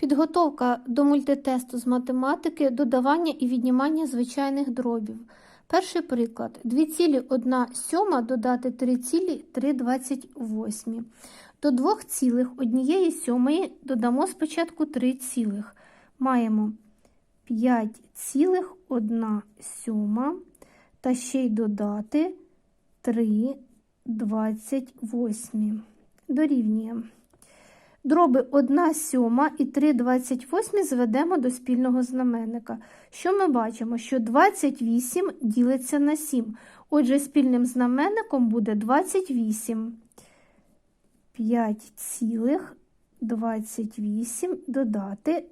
Підготовка до мультитесту з математики, додавання і віднімання звичайних дробів. Перший приклад. 2,1 сьома додати 3,328. До 2 цілих однієї сьомої додамо спочатку 3 цілих. Маємо 5,1 сьома та ще й додати 3,28. Дорівнює. Дроби 1 сьома і 3 28 зведемо до спільного знаменника. Що ми бачимо? Що 28 ділиться на 7. Отже, спільним знаменником буде 28. 5,28 додати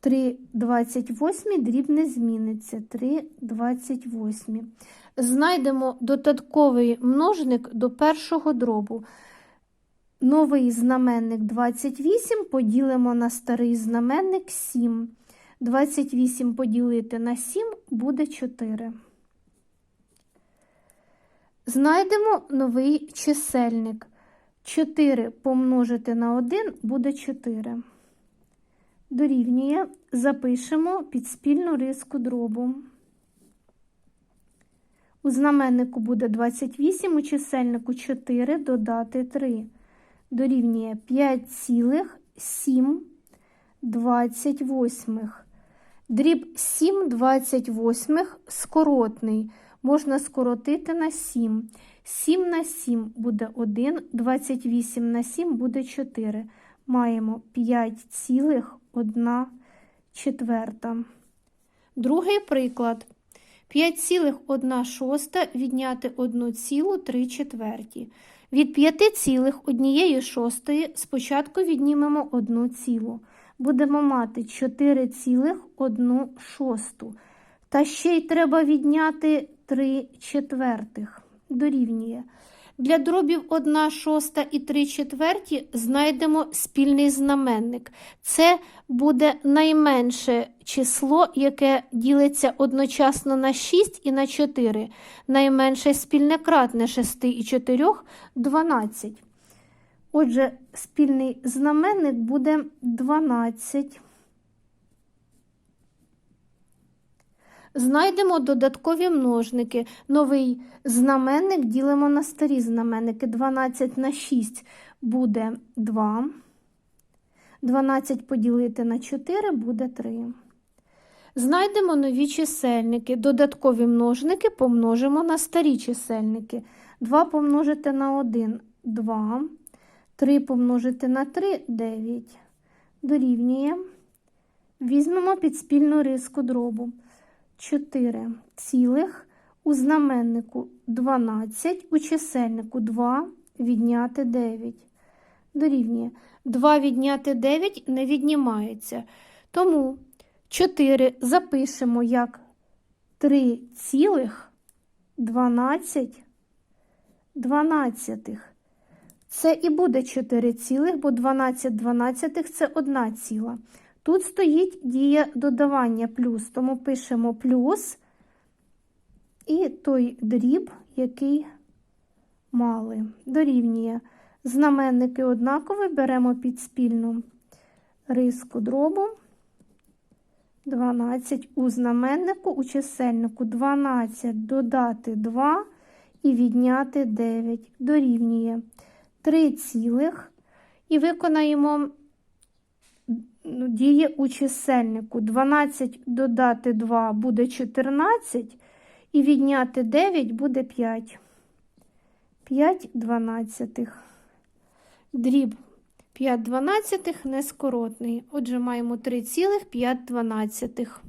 3 28 дріб не зміниться. 3 28. Знайдемо додатковий множник до першого дробу. Новий знаменник 28 поділимо на старий знаменник 7. 28 поділити на 7 буде 4. Знайдемо новий чисельник. 4 помножити на 1 буде 4. Дорівнює, запишемо під спільну риску дробу. У знаменнику буде 28, у чисельнику 4 додати 3 дорівнює 5,728. Дріб 7 28 скоротний. Можна скоротити на 7. 7 на 7 буде 1, 28 на 7 буде 4. Маємо 5,1 четверта. Другий приклад. 5,1 шоста відняти 1,3 четверті. Від 5 цілих однієї шостої спочатку віднімемо 1 цілу. Будемо мати 4,1 шосту. Та ще й треба відняти 3 четвертих. Дорівнює. Для дробів 1 шоста і 3 четверті знайдемо спільний знаменник. Це буде найменше число, яке ділиться одночасно на 6 і на 4. Найменше спільне кратне 6 і 4 – 12. Отже, спільний знаменник буде 12. Знайдемо додаткові множники. Новий знаменник ділимо на старі знаменники. 12 на 6 буде 2. 12 поділити на 4 буде 3. Знайдемо нові чисельники. Додаткові множники помножимо на старі чисельники. 2 помножити на 1 – 2. 3 помножити на 3 – 9. Дорівнює. Візьмемо під спільну риску дробу. 4 цілих у знаменнику 12, у чисельнику 2 відняти 9. Дорівнює. 2 відняти 9 не віднімається. Тому 4 запишемо як 3 цілих 12 дванадцятих. Це і буде 4 цілих, бо 12 дванадцятих – це 1 ціла. Тут стоїть дія додавання плюс, тому пишемо плюс і той дріб, який мали. Дорівнює. Знаменники однакові, беремо під спільну риску дробу. 12 у знаменнику, у чисельнику 12 додати 2 і відняти 9. Дорівнює 3 цілих. І виконаємо ну, діє у чисельнику. 12 додати 2 буде 14, і відняти 9 буде 5. 5 дванадцятих. Дріб 5 дванадцятих нескоротний. Отже, маємо 3,5 дванадцятих.